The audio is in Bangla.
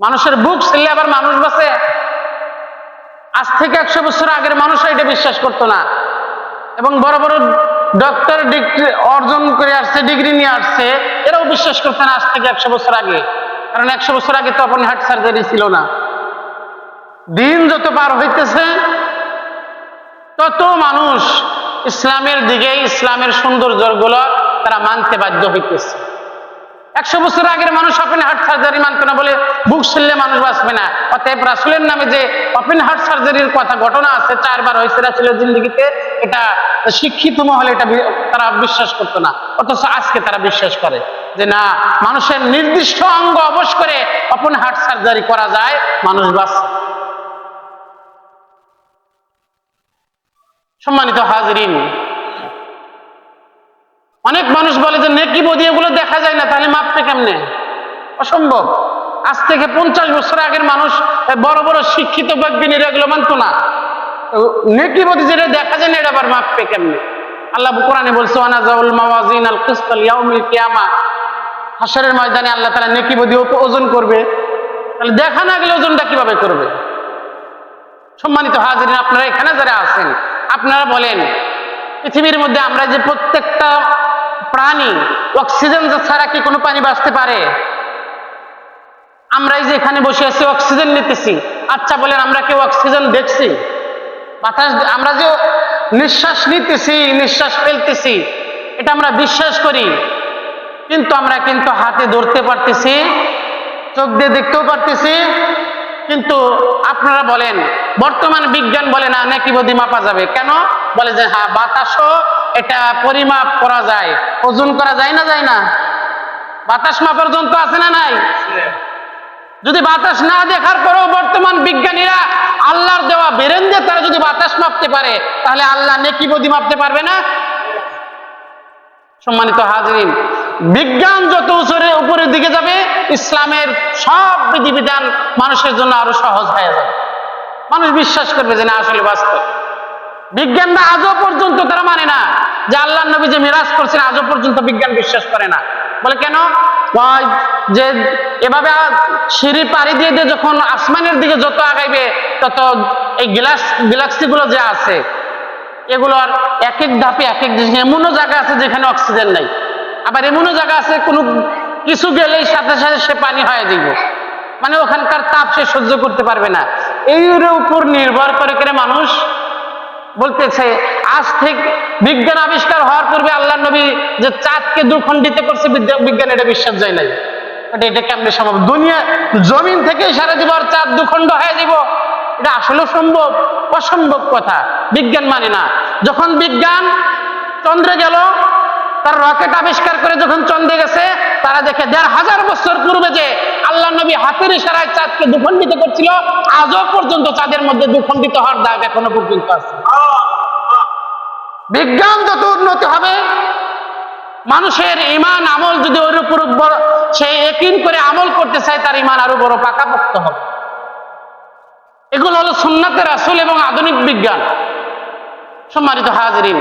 মানুষের বুক ছেলে আবার মানুষ বাঁচে? আজ থেকে একশো বছর আগের মানুষ এটা বিশ্বাস করতো না। এবং বড় বড় ডক্টর ডিগ্রি অর্জন করে আসছে ডিগ্রি নিয়ে আসছে, এরাও বিশ্বাস করতো না আজ থেকে একশো বছর আগে। কারণ একশো বছর আগে তো আপনি হার্ট সার্জারি ছিল না। দিন যত পার হইতেছে, তত মানুষ ইসলামের দিকে, ইসলামের সৌন্দর্যগুলো তারা মানতে বাধ্য হইতেছে। একশো বছর আগের মানুষ ওপেন হার্ট সার্জারি মানতো না বলে বুক শুনলে মানুষ বাঁচবে না। অতএব রাসুলের নামে যে ওপেন হার্ট সার্জারির কথা ঘটনা আছে, চারবার হয়েছে রাসুলের জিন্দগিতে, এটা শিক্ষিত মহলে এটা তারা বিশ্বাস করতো না। অথচ আজকে তারা বিশ্বাস করে যে না, মানুষের নির্দিষ্ট অঙ্গ অবশ করে ওপেন হার্ট সার্জারি করা যায়, মানুষ বাঁচে। সম্মানিত হাজরিন অনেক মানুষ বলে যে নেকি বদি, এগুলো দেখা যায় না, তাহলে মাপতে কেমনে? অসম্ভব। আজ থেকে পঞ্চাশ বছর আগের মানুষ বড় বড় শিক্ষিত বিজ্ঞানীরা এগুলো মানতো না। নেকি বদি যেটা দেখা যায় না, এটা আবার মাপবে কেমনে? আল্লাহ কোরআনে বলছে, ওয়ানাজাউল মাওয়াজিন আল কিসতাল ইয়াউমিল কিয়ামা। হাসরের ময়দানে আল্লাহ তাআলা নেকি বদি ওজন করবে। তাহলে দেখা না গেলে ওজনটা কীভাবে করবে? সম্মানিত হাজিরিন, আপনারা এখানে যারা আছেন, আপনারা বলেন, পৃথিবীর মধ্যে আমরা যে প্রত্যেকটা প্রাণী, অক্সিজেন ছাড়া কি কোনো প্রাণী বাঁচতে পারে? আমরা যে এখানে বসে আছি, অক্সিজেন নিতেছি। আচ্ছা বলেন, আমরা কেউ অক্সিজেন দেখছি? বাতাস আমরা যে নিঃশ্বাস নিতেছি, নিঃশ্বাস ফেলতেছি, এটা আমরা বিশ্বাস করি। কিন্তু আমরা কিন্তু হাতে ধরতে পারতেছি, চোখ দিয়ে দেখতেও পারতেছি। কিন্তু আপনারা বলেন, বর্তমান বিজ্ঞান বলে না, নাকি বদি মাপা যাবে? কেন? বলে যে হ্যাঁ বাতাসও এটা পরিমাপ করা যায়। ওজন করা যায় না যায় না? বাতাস মাপার যন্ত্র আছে না নাই? যদি বাতাস না দেখার পরেও বর্তমান বিজ্ঞানীরা আল্লাহর দেওয়া বেরেন দিয়ে তারা যদি বাতাস মাপতে পারে, তাহলে আল্লাহ নেকি বদি মাপতে পারবে না? সম্মানিত হাজরিন, বিজ্ঞান যত উপরে উপরের দিকে যাবে, ইসলামের সব বিধিবিধান মানুষের জন্য আরও সহজ হয়ে যাবে। মানুষ বিশ্বাস করবে যে না, আসলে বাস্তব। বিজ্ঞানরা আজও পর্যন্ত তারা মানে না যে আল্লাহ নবী যে মিরাজ করছেন, আজও পর্যন্ত বিজ্ঞান বিশ্বাস করে না। বলে কেন? যে এভাবে সিঁড়ি পাড়ি দিয়ে দিয়ে যখন আসমানের দিকে যত আগাইবে, তত এই গ্লাস গ্যালাক্সি গুলো যে আছে এগুলোর এক এক ধাপে এক এক এমনও জায়গা আছে যেখানে অক্সিজেন নাই। আবার এমনও জায়গা আছে কোনো কিছু গেলেই সাথে সাথে সে পানি হয়ে যাব মানে ওখানকার তাপ সে সহ্য করতে পারবে না। এর উপর নির্ভর করে করে মানুষ? বলতেছে, আজ থেকে বিজ্ঞান আবিষ্কার হওয়ার পূর্বে আল্লাহ নবী যে চাঁদকে দুখণ্ডিত করছে বিজ্ঞান এটা বিশ্বাস যায় নাই। এটা কেমনে সম্ভব? দুনিয়া জমিন থেকে সারা জীবন চাঁদ দুখণ্ড হয়ে যাব। এটা আসলে সম্ভব? অসম্ভব কথা। বিজ্ঞান মানে না। যখন বিজ্ঞান চন্দ্রে গেল, তার রকেট আবিষ্কার করে যখন চন্দ্রে গেছে, তারা দেখে দেড় হাজার বছর পূর্বে যে আল্লাহ নবী হাতের ইশারায় চাঁদকে দুখণ্ডিত করছিল, আজও পর্যন্ত চাঁদের মধ্যে দুখণ্ডিত হওয়ার দাগ এখনও পর্যন্ত আছে। বিজ্ঞান যত উন্নতি হবে, মানুষের ইমান, আমল যদি ওর উপর সে একিন করে আমল করতে চায়, তার ইমান আরও বড় পাকাপোক্ত হবে। এগুলো হলো সুন্নাতের আসল এবং আধুনিক বিজ্ঞান। সম্মানিত হাজরিন